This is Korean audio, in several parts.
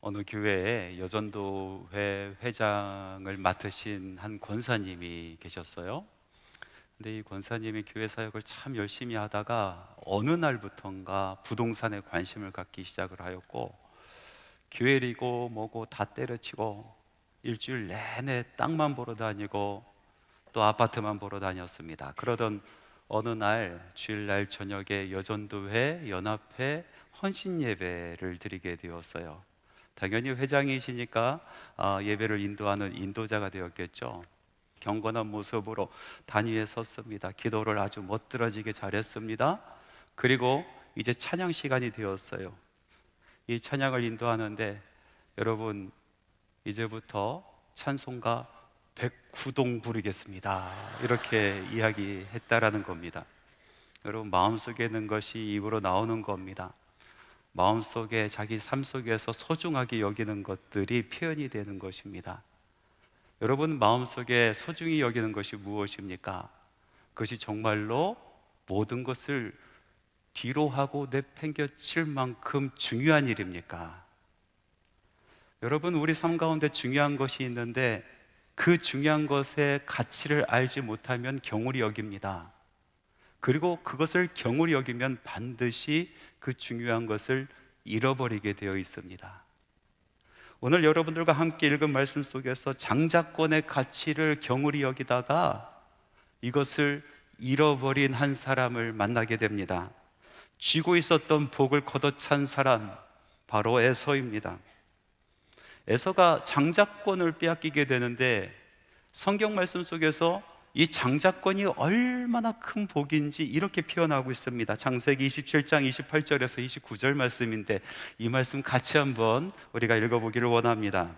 어느 교회에 여전도회 회장을 맡으신 한 권사님이 계셨어요. 근데 이 권사님이 교회 사역을 참 열심히 하다가 어느 날부턴가 부동산에 관심을 갖기 시작을 하였고 교회리고 뭐고 다 때려치고 일주일 내내 땅만 보러 다니고 또 아파트만 보러 다녔습니다. 그러던 어느 날 주일날 저녁에 여전도회 연합회 헌신 예배를 드리게 되었어요. 당연히 회장이시니까 아, 예배를 인도하는 인도자가 되었겠죠. 경건한 모습으로 단위에 섰습니다. 기도를 아주 멋들어지게 잘했습니다. 그리고 이제 찬양 시간이 되었어요. 이 찬양을 인도하는데 여러분 이제부터 찬송가 109동 부르겠습니다. 이렇게 이야기했다라는 겁니다. 여러분 마음속에 있는 것이 입으로 나오는 겁니다. 마음속에 자기 삶 속에서 소중하게 여기는 것들이 표현이 되는 것입니다. 여러분 마음속에 소중히 여기는 것이 무엇입니까? 그것이 정말로 모든 것을 뒤로 하고 내팽겨칠 만큼 중요한 일입니까? 여러분 우리 삶 가운데 중요한 것이 있는데 그 중요한 것의 가치를 알지 못하면 경홀히 여깁니다. 그리고 그것을 경홀히 여기면 반드시 그 중요한 것을 잃어버리게 되어 있습니다. 오늘 여러분들과 함께 읽은 말씀 속에서 장자권의 가치를 경홀히 여기다가 이것을 잃어버린 한 사람을 만나게 됩니다. 쥐고 있었던 복을 걷어찬 사람 바로 에서입니다. 에서가 장자권을 빼앗기게 되는데 성경 말씀 속에서 이 장자권이 얼마나 큰 복인지 이렇게 표현하고 있습니다. 장세기 27장 28절에서 29절 말씀인데 이 말씀 같이 한번 우리가 읽어보기를 원합니다.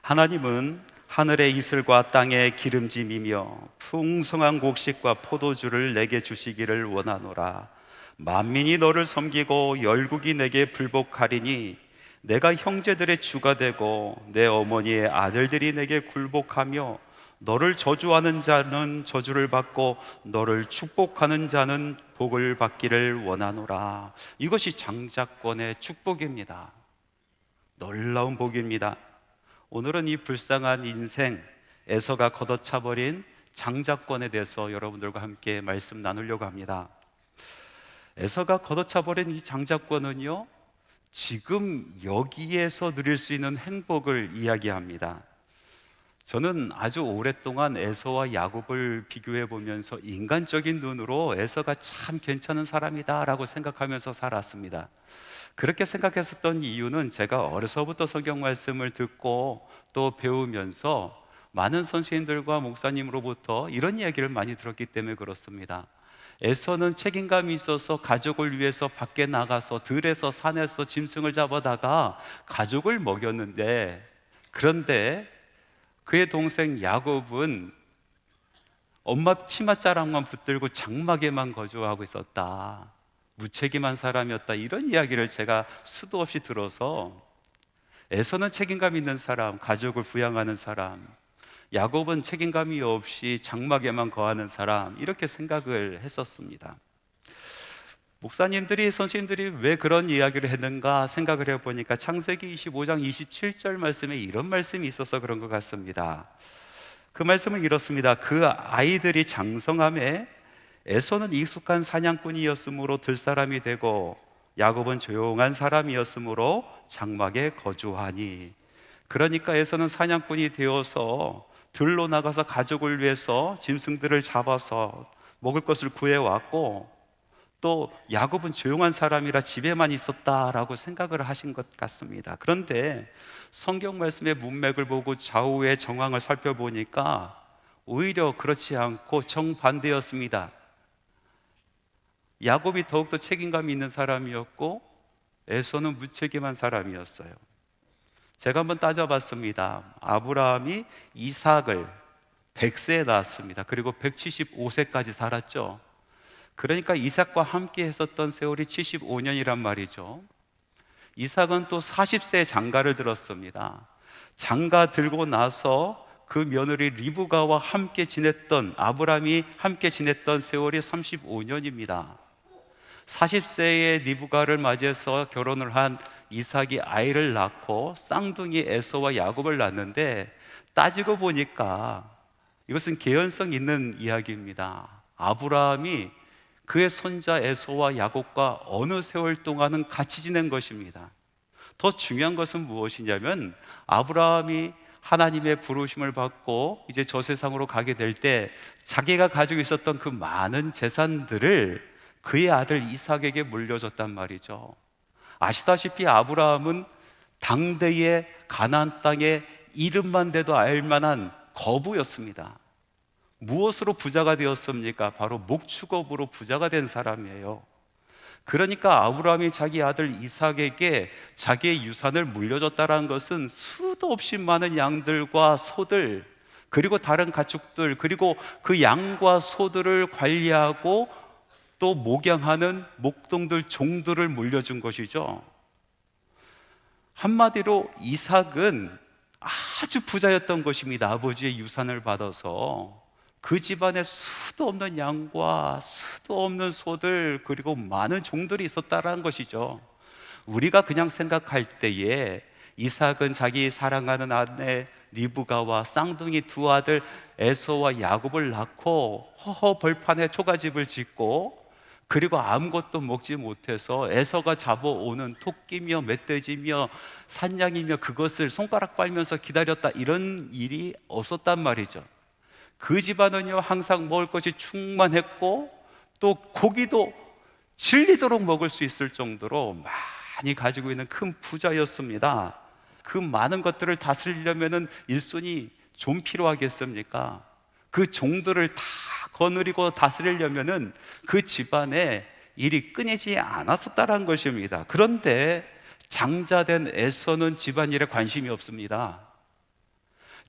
하나님은 하늘의 이슬과 땅의 기름짐이며 풍성한 곡식과 포도주를 내게 주시기를 원하노라. 만민이 너를 섬기고 열국이 내게 불복하리니 내가 형제들의 주가 되고 내 어머니의 아들들이 내게 굴복하며 너를 저주하는 자는 저주를 받고 너를 축복하는 자는 복을 받기를 원하노라. 이것이 장자권의 축복입니다. 놀라운 복입니다. 오늘은 이 불쌍한 인생 에서가 걷어차 버린 장자권에 대해서 여러분들과 함께 말씀 나누려고 합니다. 에서가 걷어차 버린 이 장자권은요. 지금 여기에서 누릴 수 있는 행복을 이야기합니다. 저는 아주 오랫동안 에서와 야곱을 비교해 보면서 인간적인 눈으로 에서가 참 괜찮은 사람이다라고 생각하면서 살았습니다. 그렇게 생각했었던 이유는 제가 어려서부터 성경 말씀을 듣고 또 배우면서 많은 선생님들과 목사님으로부터 이런 이야기를 많이 들었기 때문에 그렇습니다. 에서는 책임감이 있어서 가족을 위해서 밖에 나가서 들에서 산에서 짐승을 잡아다가 가족을 먹였는데 그런데 그의 동생 야곱은 엄마 치맛자락만 붙들고 장막에만 거주하고 있었다. 무책임한 사람이었다. 이런 이야기를 제가 수도 없이 들어서 에서는 책임감 있는 사람, 가족을 부양하는 사람, 야곱은 책임감이 없이 장막에만 거하는 사람, 이렇게 생각을 했었습니다. 목사님들이, 선생님들이 왜 그런 이야기를 했는가 생각을 해보니까 창세기 25장 27절 말씀에 이런 말씀이 있어서 그런 것 같습니다. 그 말씀은 이렇습니다. 그 아이들이 장성함에 에서는 익숙한 사냥꾼이었으므로 들사람이 되고 야곱은 조용한 사람이었으므로 장막에 거주하니 그러니까 에서는 사냥꾼이 되어서 들로 나가서 가족을 위해서 짐승들을 잡아서 먹을 것을 구해 왔고 또 야곱은 조용한 사람이라 집에만 있었다라고 생각을 하신 것 같습니다. 그런데 성경 말씀의 문맥을 보고 좌우의 정황을 살펴보니까 오히려 그렇지 않고 정반대였습니다. 야곱이 더욱더 책임감이 있는 사람이었고 에서는 무책임한 사람이었어요. 제가 한번 따져봤습니다. 아브라함이 이삭을 100세에 낳았습니다. 그리고 175세까지 살았죠. 그러니까 이삭과 함께 했었던 세월이 75년이란 말이죠. 이삭은 또 40세 장가를 들었습니다. 장가 들고 나서 그 며느리 리브가와 함께 지냈던 아브라함이 함께 지냈던 세월이 35년입니다. 40세의 리브가를 맞이해서 결혼을 한 이삭이 아이를 낳고 쌍둥이 에서와 야곱을 낳는데 따지고 보니까 이것은 개연성 있는 이야기입니다. 아브라함이 그의 손자 에서와 야곱과 어느 세월 동안은 같이 지낸 것입니다. 더 중요한 것은 무엇이냐면 아브라함이 하나님의 부르심을 받고 이제 저 세상으로 가게 될 때 자기가 가지고 있었던 그 많은 재산들을 그의 아들 이삭에게 물려줬단 말이죠. 아시다시피 아브라함은 당대의 가나안 땅의 이름만 대도 알만한 거부였습니다. 무엇으로 부자가 되었습니까? 바로 목축업으로 부자가 된 사람이에요. 그러니까 아브라함이 자기 아들 이삭에게 자기의 유산을 물려줬다는 것은 수도 없이 많은 양들과 소들 그리고 다른 가축들 그리고 그 양과 소들을 관리하고 또 목양하는 목동들 종들을 물려준 것이죠. 한마디로 이삭은 아주 부자였던 것입니다. 아버지의 유산을 받아서 그 집안에 수도 없는 양과 수도 없는 소들 그리고 많은 종들이 있었다라는 것이죠. 우리가 그냥 생각할 때에 이삭은 자기 사랑하는 아내 리브가와 쌍둥이 두 아들 에서와 야곱을 낳고 허허 벌판에 초가집을 짓고 그리고 아무것도 먹지 못해서 에서가 잡아오는 토끼며 멧돼지며 산양이며 그것을 손가락 빨면서 기다렸다 이런 일이 없었단 말이죠. 그 집안은요 항상 먹을 것이 충만했고 또 고기도 질리도록 먹을 수 있을 정도로 많이 가지고 있는 큰 부자였습니다. 그 많은 것들을 다스리려면은 일손이 좀 필요하겠습니까? 그 종들을 다 거느리고 다스리려면은 그 집안에 일이 끊이지 않았었다는 것입니다. 그런데 장자된 에서는 집안일에 관심이 없습니다.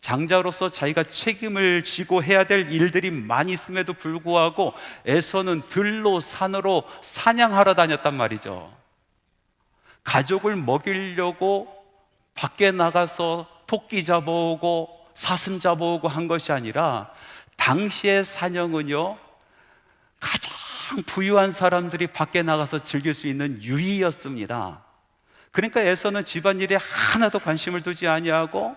장자로서 자기가 책임을 지고 해야 될 일들이 많이 있음에도 불구하고 에서는 들로 산으로 사냥하러 다녔단 말이죠. 가족을 먹이려고 밖에 나가서 토끼 잡아오고 사슴 잡아오고 한 것이 아니라 당시의 사냥은요 가장 부유한 사람들이 밖에 나가서 즐길 수 있는 유의였습니다. 그러니까 에서는 집안일에 하나도 관심을 두지 아니하고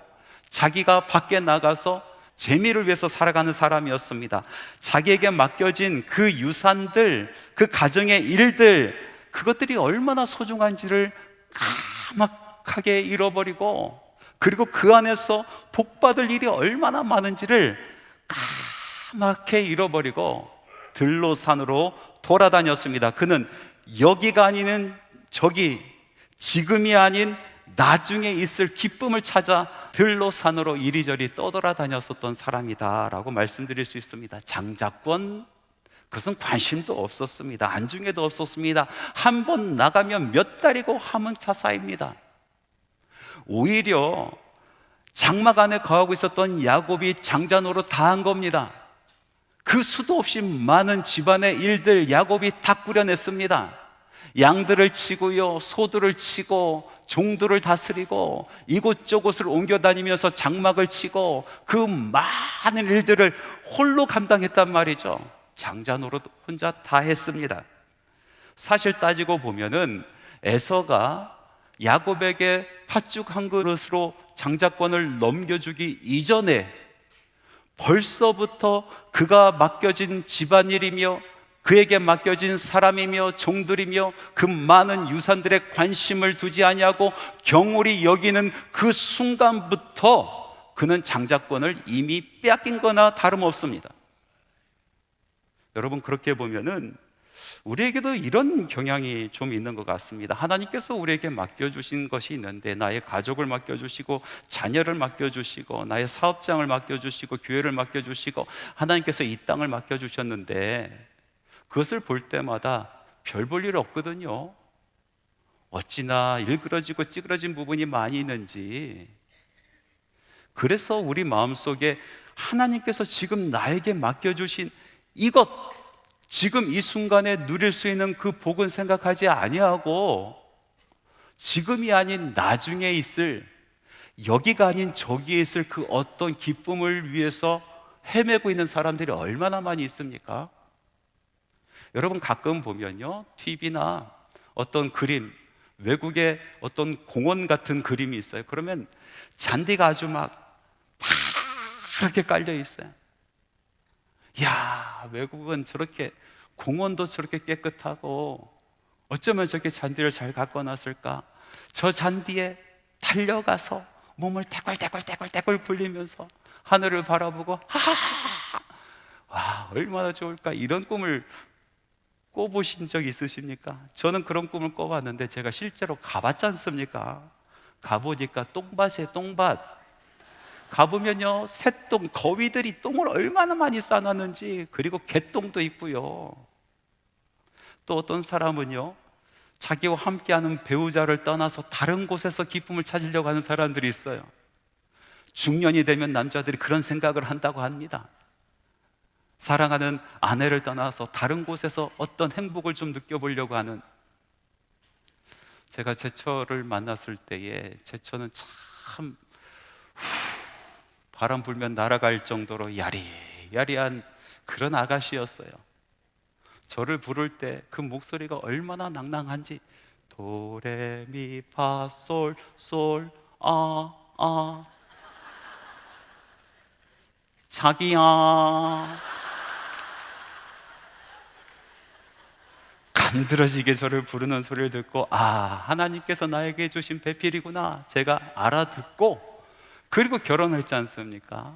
자기가 밖에 나가서 재미를 위해서 살아가는 사람이었습니다. 자기에게 맡겨진 그 유산들, 그 가정의 일들, 그것들이 얼마나 소중한지를 까맣게 잃어버리고, 그리고 그 안에서 복받을 일이 얼마나 많은지를 까맣게 잃어버리고, 들로산으로 돌아다녔습니다. 그는 여기가 아닌 저기, 지금이 아닌 나중에 있을 기쁨을 찾아 들로 산으로 이리저리 떠돌아다녔었던 사람이다라고 말씀드릴 수 있습니다. 장자권 그것은 관심도 없었습니다. 안중에도 없었습니다. 한 번 나가면 몇 달이고 하면 차사입니다. 오히려 장막 안에 거하고 있었던 야곱이 장자 노릇 다한 겁니다. 그 수도 없이 많은 집안의 일들 야곱이 다 꾸려냈습니다. 양들을 치고요, 소들을 치고, 종들을 다스리고, 이곳저곳을 옮겨 다니면서 장막을 치고, 그 많은 일들을 홀로 감당했단 말이죠. 장자 노릇 혼자 다 했습니다. 사실 따지고 보면은 에서가 야곱에게 팥죽 한 그릇으로 장자권을 넘겨주기 이전에 벌써부터 그가 맡겨진 집안일이며 그에게 맡겨진 사람이며 종들이며 그 많은 유산들의 관심을 두지 아니하고 경홀히 여기는 그 순간부터 그는 장자권을 이미 빼앗긴 거나 다름없습니다. 여러분 그렇게 보면은 우리에게도 이런 경향이 좀 있는 것 같습니다. 하나님께서 우리에게 맡겨주신 것이 있는데, 나의 가족을 맡겨주시고, 자녀를 맡겨주시고, 나의 사업장을 맡겨주시고, 교회를 맡겨주시고, 하나님께서 이 땅을 맡겨주셨는데, 그것을 볼 때마다 별 볼 일 없거든요. 어찌나 일그러지고 찌그러진 부분이 많이 있는지. 그래서 우리 마음속에 하나님께서 지금 나에게 맡겨주신 이것, 지금 이 순간에 누릴 수 있는 그 복은 생각하지 아니하고 지금이 아닌 나중에 있을 여기가 아닌 저기에 있을 그 어떤 기쁨을 위해서 헤매고 있는 사람들이 얼마나 많이 있습니까? 여러분 가끔 보면요. TV나 어떤 그림, 외국의 어떤 공원 같은 그림이 있어요. 그러면 잔디가 아주 막 이렇게 깔려 있어요. 야, 외국은 저렇게 공원도 저렇게 깨끗하고 어쩌면 저렇게 잔디를 잘 갖고 놨을까? 저 잔디에 달려가서 몸을 떼굴떼굴떼굴떼굴 굴리면서 하늘을 바라보고 하하하 와 얼마나 좋을까 이런 꿈을 꿔보신 적 있으십니까? 저는 그런 꿈을 꿔봤는데 제가 실제로 가봤지 않습니까? 가보니까 똥밭에 똥밭 가보면요 새똥 거위들이 똥을 얼마나 많이 싸놨는지 그리고 개똥도 있고요 또 어떤 사람은요 자기와 함께하는 배우자를 떠나서 다른 곳에서 기쁨을 찾으려고 하는 사람들이 있어요 중년이 되면 남자들이 그런 생각을 한다고 합니다 사랑하는 아내를 떠나서 다른 곳에서 어떤 행복을 좀 느껴보려고 하는 제가 제철을 만났을 때에 제철은 참 후, 바람 불면 날아갈 정도로 야리야리한 그런 아가씨였어요. 저를 부를 때 그 목소리가 얼마나 낭낭한지 도레미파솔솔 아 아. 자기야 간드러지게 저를 부르는 소리를 듣고 아 하나님께서 나에게 주신 배필이구나 제가 알아듣고 그리고 결혼했지 않습니까?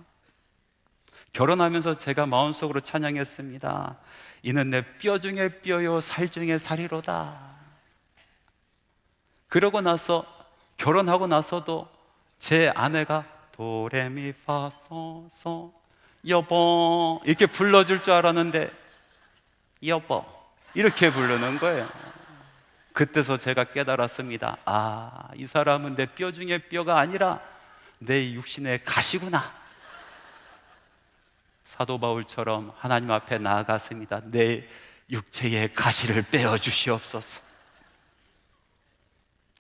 결혼하면서 제가 마음속으로 찬양했습니다. 이는 내 뼈 중에 뼈요 살 중에 살이로다. 그러고 나서 결혼하고 나서도 제 아내가 도레미파소소 여보 이렇게 불러줄 줄 알았는데 여보 이렇게 부르는 거예요. 그때서 제가 깨달았습니다. 아, 이 사람은 내 뼈 중에 뼈가 아니라 내 육신의 가시구나. 사도 바울처럼 하나님 앞에 나아갔습니다. 내 육체의 가시를 빼어 주시옵소서.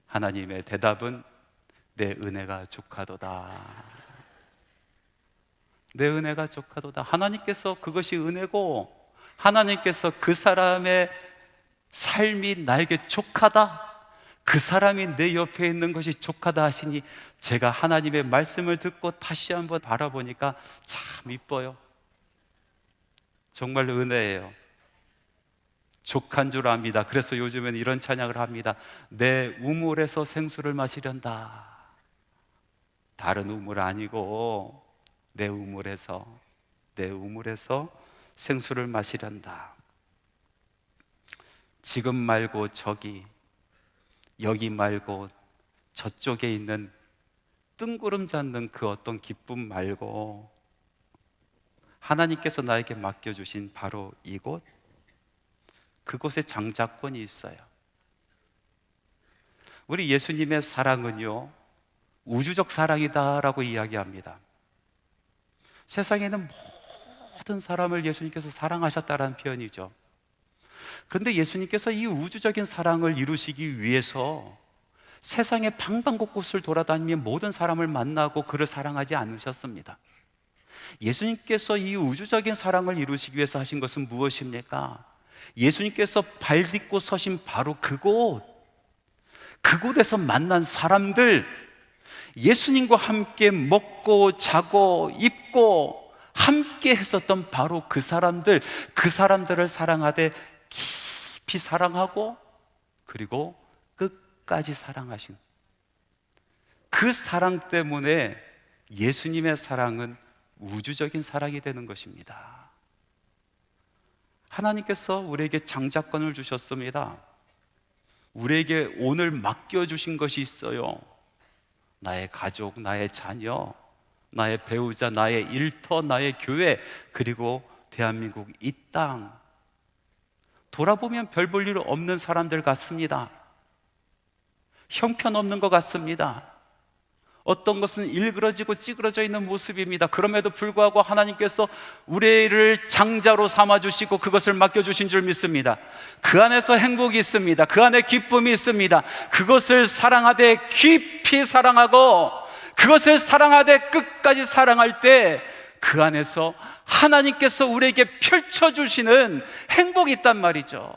하나님의 대답은 내 은혜가 족하도다. 내 은혜가 족하도다. 하나님께서 그것이 은혜고 하나님께서 그 사람의 삶이 나에게 족하다. 그 사람이 내 옆에 있는 것이 족하다 하시니 제가 하나님의 말씀을 듣고 다시 한번 바라보니까 참 이뻐요. 정말 은혜예요. 족한 줄 압니다. 그래서 요즘엔 이런 찬양을 합니다. 내 우물에서 생수를 마시련다. 다른 우물 아니고 내 우물에서 내 우물에서 생수를 마시련다. 지금 말고 저기 여기 말고 저쪽에 있는 뜬구름 잡는 그 어떤 기쁨 말고 하나님께서 나에게 맡겨주신 바로 이곳 그곳에 장자권이 있어요. 우리 예수님의 사랑은요 우주적 사랑이다라고 이야기합니다. 세상에는 모든 사람을 예수님께서 사랑하셨다라는 표현이죠. 그런데 예수님께서 이 우주적인 사랑을 이루시기 위해서 세상의 방방곳곳을 돌아다니며 모든 사람을 만나고 그를 사랑하지 않으셨습니다. 예수님께서 이 우주적인 사랑을 이루시기 위해서 하신 것은 무엇입니까? 예수님께서 발 딛고 서신 바로 그곳, 그곳에서 만난 사람들, 예수님과 함께 먹고 자고 입고 함께 했었던 바로 그 사람들, 그 사람들을 사랑하되 깊이 사랑하고 그리고 끝까지 사랑하신 그 사랑 때문에 예수님의 사랑은 우주적인 사랑이 되는 것입니다. 하나님께서 우리에게 장자권을 주셨습니다. 우리에게 오늘 맡겨주신 것이 있어요. 나의 가족, 나의 자녀, 나의 배우자, 나의 일터, 나의 교회, 그리고 대한민국 이 땅. 돌아보면 별 볼 일 없는 사람들 같습니다. 형편없는 것 같습니다. 어떤 것은 일그러지고 찌그러져 있는 모습입니다. 그럼에도 불구하고 하나님께서 우리를 장자로 삼아주시고 그것을 맡겨주신 줄 믿습니다. 그 안에서 행복이 있습니다. 그 안에 기쁨이 있습니다. 그것을 사랑하되 깊이 사랑하고 그것을 사랑하되 끝까지 사랑할 때 그 안에서 하나님께서 우리에게 펼쳐주시는 행복이 있단 말이죠.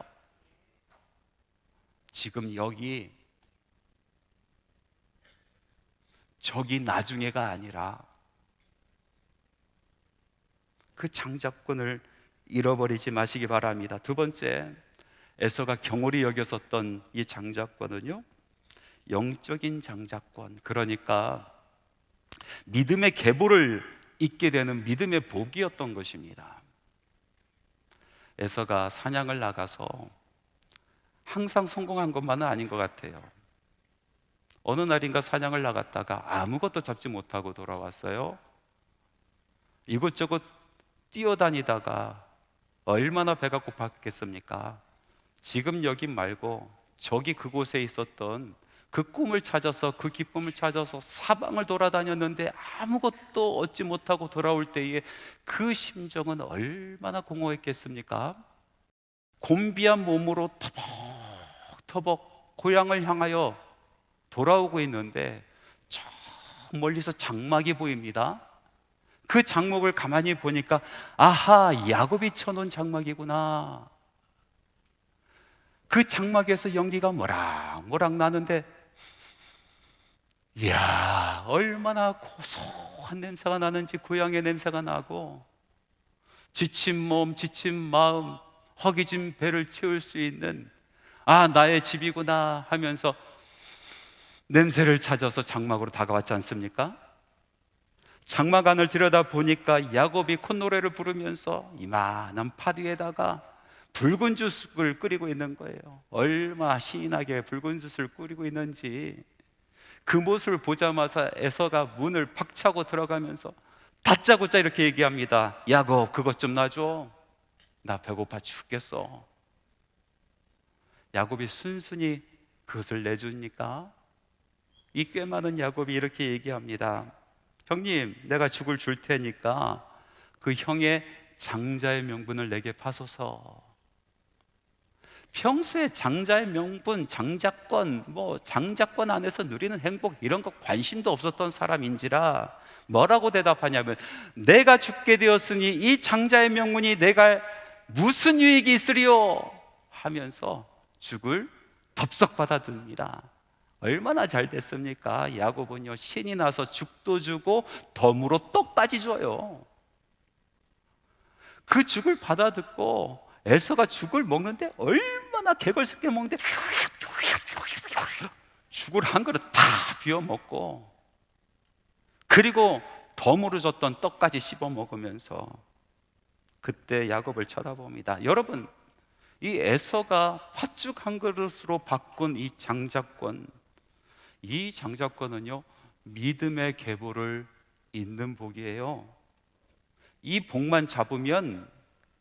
지금 여기, 저기 나중에가 아니라 그 장자권을 잃어버리지 마시기 바랍니다. 두 번째, 에서가 경홀히 여겼었던 이 장자권은요, 영적인 장자권, 그러니까 믿음의 계보를 잇게 되는 믿음의 복이었던 것입니다. 에서가 사냥을 나가서 항상 성공한 것만은 아닌 것 같아요. 어느 날인가 사냥을 나갔다가 아무것도 잡지 못하고 돌아왔어요. 이곳저곳 뛰어다니다가 얼마나 배가 고팠겠습니까? 지금 여기 말고 저기 그곳에 있었던 그 꿈을 찾아서 그 기쁨을 찾아서 사방을 돌아다녔는데 아무것도 얻지 못하고 돌아올 때에 그 심정은 얼마나 공허했겠습니까? 곤비한 몸으로 터벅터벅 고향을 향하여 돌아오고 있는데 저 멀리서 장막이 보입니다. 그 장목을 가만히 보니까 아하 야곱이 쳐놓은 장막이구나. 그 장막에서 연기가 모락모락 나는데 이야 얼마나 고소한 냄새가 나는지 고향의 냄새가 나고 지친 몸 지친 마음 허기진 배를 채울 수 있는 아 나의 집이구나 하면서 냄새를 찾아서 장막으로 다가왔지 않습니까? 장막 안을 들여다 보니까 야곱이 콧노래를 부르면서 이만한 파디에다가 붉은 주스를 끓이고 있는 거예요. 얼마 신나게 붉은 주스를 끓이고 있는지 그 모습을 보자마자 에서가 문을 팍 차고 들어가면서 다짜고짜 이렇게 얘기합니다. 야곱 그것 좀 놔줘. 나 배고파 죽겠어. 야곱이 순순히 그것을 내주니까 이 꽤 많은 야곱이 이렇게 얘기합니다. 형님, 내가 죽을 줄 테니까 그 형의 장자의 명분을 내게 파소서. 평소에 장자의 명분, 장자권, 뭐 장자권 안에서 누리는 행복 이런 거 관심도 없었던 사람인지라 뭐라고 대답하냐면 내가 죽게 되었으니 이 장자의 명분이 내가 무슨 유익이 있으리요 하면서 죽을 덥석 받아듭니다. 얼마나 잘 됐습니까? 야곱은요 신이 나서 죽도 주고 덤으로 떡까지 줘요. 그 죽을 받아듣고 에서가 죽을 먹는데 얼 마나 개걸스럽게 먹는데 죽을 한 그릇 다 비워 먹고 그리고 줬던 떡까지 씹어 먹으면서 그때 야곱을 쳐다봅니다. 여러분, 이 에서가 팥죽 한 그릇으로 바꾼 이 장자권, 이 장자권은요 믿음의 계보를 잇는 복이에요. 이 복만 잡으면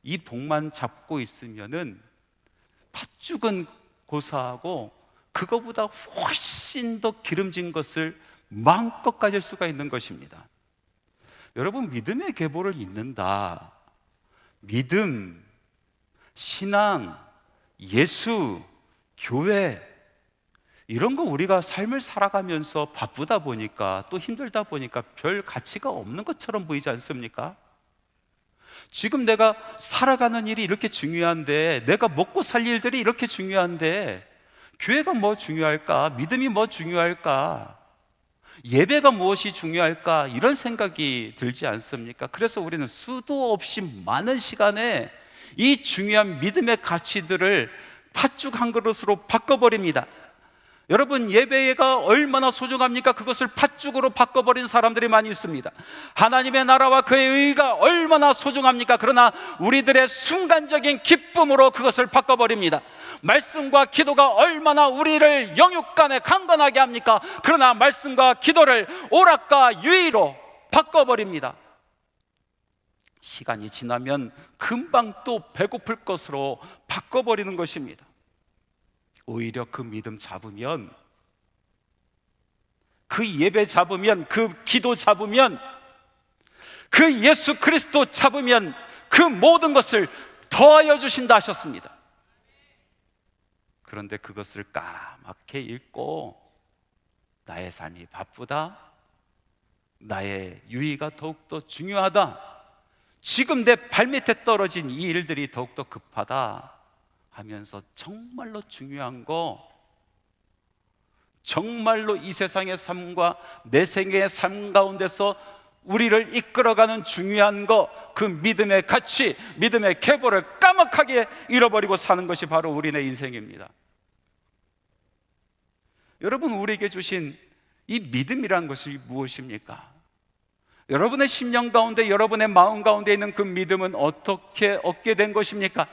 이 복만 잡고 있으면은 팥죽은 고사하고 그거보다 훨씬 더 기름진 것을 마음껏 가질 수가 있는 것입니다. 여러분 믿음의 계보를 잇는다. 믿음, 신앙, 예수, 교회 이런 거 우리가 삶을 살아가면서 바쁘다 보니까 또 힘들다 보니까 별 가치가 없는 것처럼 보이지 않습니까? 지금 내가 살아가는 일이 이렇게 중요한데, 내가 먹고 살 일들이 이렇게 중요한데, 교회가 뭐 중요할까? 믿음이 뭐 중요할까? 예배가 무엇이 중요할까? 이런 생각이 들지 않습니까? 그래서 우리는 수도 없이 많은 시간에 이 중요한 믿음의 가치들을 팥죽 한 그릇으로 바꿔버립니다. 여러분 예배가 얼마나 소중합니까? 그것을 팥죽으로 바꿔버린 사람들이 많이 있습니다. 하나님의 나라와 그의 의가 얼마나 소중합니까? 그러나 우리들의 순간적인 기쁨으로 그것을 바꿔버립니다. 말씀과 기도가 얼마나 우리를 영육간에 강건하게 합니까? 그러나 말씀과 기도를 오락과 유의로 바꿔버립니다. 시간이 지나면 금방 또 배고플 것으로 바꿔버리는 것입니다. 오히려 그 믿음 잡으면 그 예배 잡으면 그 기도 잡으면 그 예수 그리스도 잡으면 그 모든 것을 더하여 주신다 하셨습니다. 그런데 그것을 까맣게 읽고 나의 삶이 바쁘다. 나의 유의가 더욱더 중요하다. 지금 내 발밑에 떨어진 이 일들이 더욱더 급하다 하면서 정말로 중요한 거 정말로 이 세상의 삶과 내 생애의 삶 가운데서 우리를 이끌어가는 중요한 거, 그 믿음의 가치, 믿음의 계보를 까먹하게 잃어버리고 사는 것이 바로 우리네 인생입니다. 여러분, 우리에게 주신 이 믿음이란 것이 무엇입니까? 여러분의 심령 가운데, 여러분의 마음 가운데 있는 그 믿음은 어떻게 얻게 된 것입니까?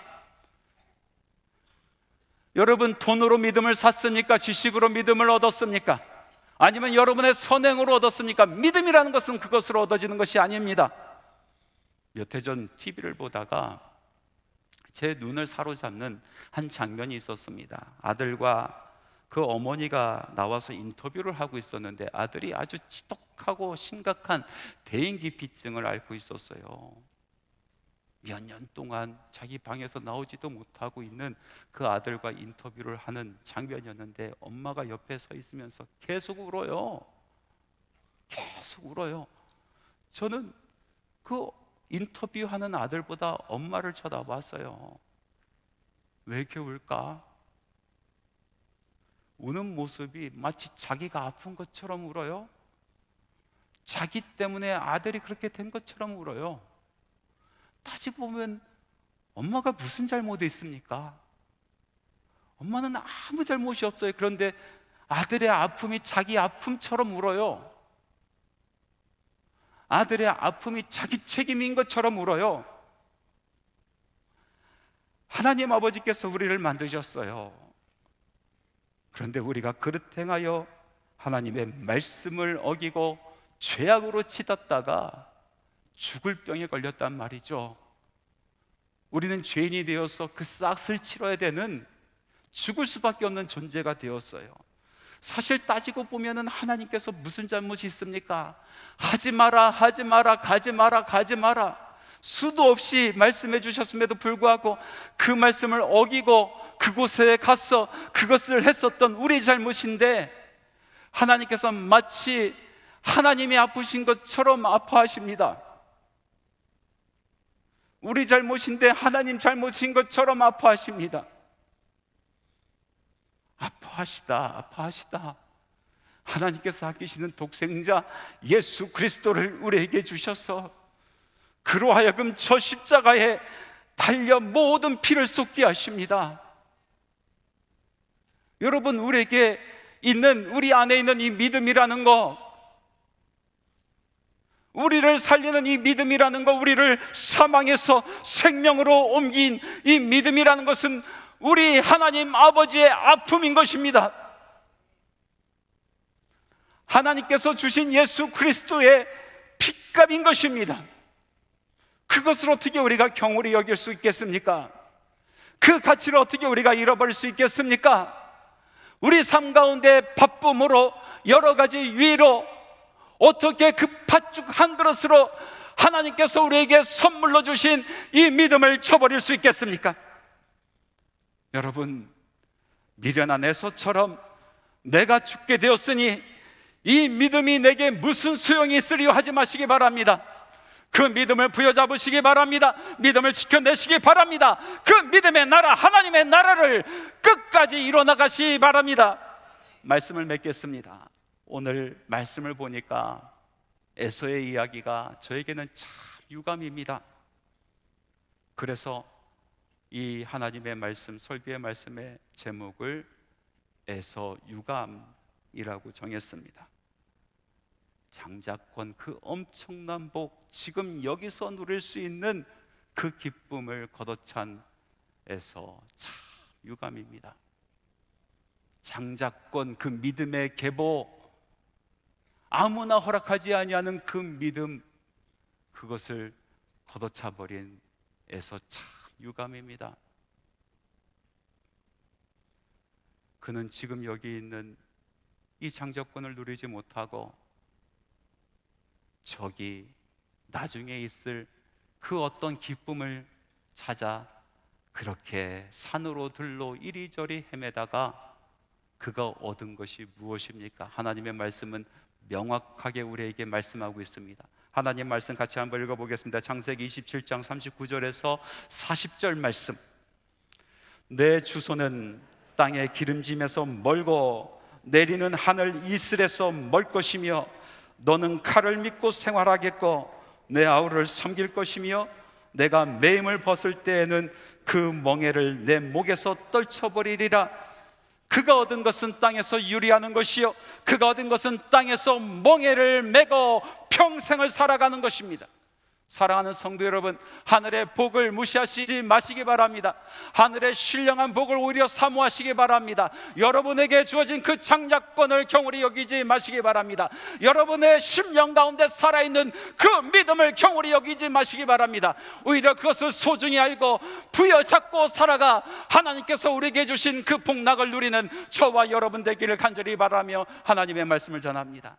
여러분 돈으로 믿음을 샀습니까? 지식으로 믿음을 얻었습니까? 아니면 여러분의 선행으로 얻었습니까? 믿음이라는 것은 그것으로 얻어지는 것이 아닙니다. 몇해전 TV를 보다가 제 눈을 사로잡는 한 장면이 있었습니다. 아들과 그 어머니가 나와서 인터뷰를 하고 있었는데 아들이 아주 지독하고 심각한 대인기피증을 앓고 있었어요. 몇 년 동안 자기 방에서 나오지도 못하고 있는 그 아들과 인터뷰를 하는 장면이었는데 엄마가 옆에 서 있으면서 계속 울어요. 계속 울어요. 저는 그 인터뷰하는 아들보다 엄마를 쳐다봤어요. 왜 이렇게 울까? 우는 모습이 마치 자기가 아픈 것처럼 울어요. 자기 때문에 아들이 그렇게 된 것처럼 울어요. 따지고 보면 엄마가 무슨 잘못이 있습니까? 엄마는 아무 잘못이 없어요. 그런데 아들의 아픔이 자기 아픔처럼 울어요. 아들의 아픔이 자기 책임인 것처럼 울어요. 하나님 아버지께서 우리를 만드셨어요. 그런데 우리가 그릇 행하여 하나님의 말씀을 어기고 죄악으로 치닫다가 죽을 병에 걸렸단 말이죠. 우리는 죄인이 되어서 그 싹을 치러야 되는 죽을 수밖에 없는 존재가 되었어요. 사실 따지고 보면은 하나님께서 무슨 잘못이 있습니까? 하지 마라, 하지 마라, 가지 마라, 가지 마라. 수도 없이 말씀해 주셨음에도 불구하고 그 말씀을 어기고 그곳에 가서 그것을 했었던 우리 잘못인데 하나님께서 마치 하나님이 아프신 것처럼 아파하십니다. 우리 잘못인데 하나님 잘못인 것처럼 아파하십니다. 아파하시다, 아파하시다. 하나님께서 아끼시는 독생자 예수 그리스도를 우리에게 주셔서 그로 하여금 저 십자가에 달려 모든 피를 쏟게 하십니다. 여러분, 우리에게 있는, 우리 안에 있는 이 믿음이라는 거, 우리를 살리는 이 믿음이라는 것, 우리를 사망에서 생명으로 옮긴 이 믿음이라는 것은 우리 하나님 아버지의 아픔인 것입니다. 하나님께서 주신 예수 그리스도의 핏값인 것입니다. 그것을 어떻게 우리가 경홀히 여길 수 있겠습니까? 그 가치를 어떻게 우리가 잃어버릴 수 있겠습니까? 우리 삶 가운데 바쁨으로 여러 가지 위로 어떻게 그 팥죽 한 그릇으로 하나님께서 우리에게 선물로 주신 이 믿음을 쳐버릴 수 있겠습니까? 여러분, 미련한 에서처럼 내가 죽게 되었으니 이 믿음이 내게 무슨 소용이 있으리요 하지 마시기 바랍니다. 그 믿음을 부여잡으시기 바랍니다. 믿음을 지켜내시기 바랍니다. 그 믿음의 나라, 하나님의 나라를 끝까지 이뤄나가시 바랍니다. 말씀을 맺겠습니다. 오늘 말씀을 보니까 에서의 이야기가 저에게는 참 유감입니다. 그래서 이 하나님의 말씀, 설교의 말씀의 제목을 에서 유감이라고 정했습니다. 장자권 그 엄청난 복, 지금 여기서 누릴 수 있는 그 기쁨을 걷어찬 에서 참 유감입니다. 장자권 그 믿음의 계보 아무나 허락하지 아니하는 그 믿음 그것을 걷어차 버린 에서 참 유감입니다. 그는 지금 여기 있는 이 장자권을 누리지 못하고 저기 나중에 있을 그 어떤 기쁨을 찾아 그렇게 산으로 들로 이리저리 헤매다가 그가 얻은 것이 무엇입니까? 하나님의 말씀은 명확하게 우리에게 말씀하고 있습니다. 하나님 말씀 같이 한번 읽어보겠습니다. 창세기 27장 39절에서 40절 말씀. 내 주소는 땅의 기름짐에서 멀고 내리는 하늘 이슬에서 멀 것이며 너는 칼을 믿고 생활하겠고 내 아우를 섬길 것이며 내가 매임을 벗을 때에는 그 멍에를 내 목에서 떨쳐버리리라 그가 얻은 것은 땅에서 유리하는 것이요. 그가 얻은 것은 땅에서 멍에를 메고 평생을 살아가는 것입니다 사랑하는 성도 여러분, 하늘의 복을 무시하시지 마시기 바랍니다. 하늘의 신령한 복을 오히려 사모하시기 바랍니다. 여러분에게 주어진 그 장작권을 경홀히 여기지 마시기 바랍니다. 여러분의 심령 가운데 살아있는 그 믿음을 경홀히 여기지 마시기 바랍니다. 오히려 그것을 소중히 알고 부여잡고 살아가 하나님께서 우리에게 주신 그 복락을 누리는 저와 여러분 되기를 간절히 바라며 하나님의 말씀을 전합니다.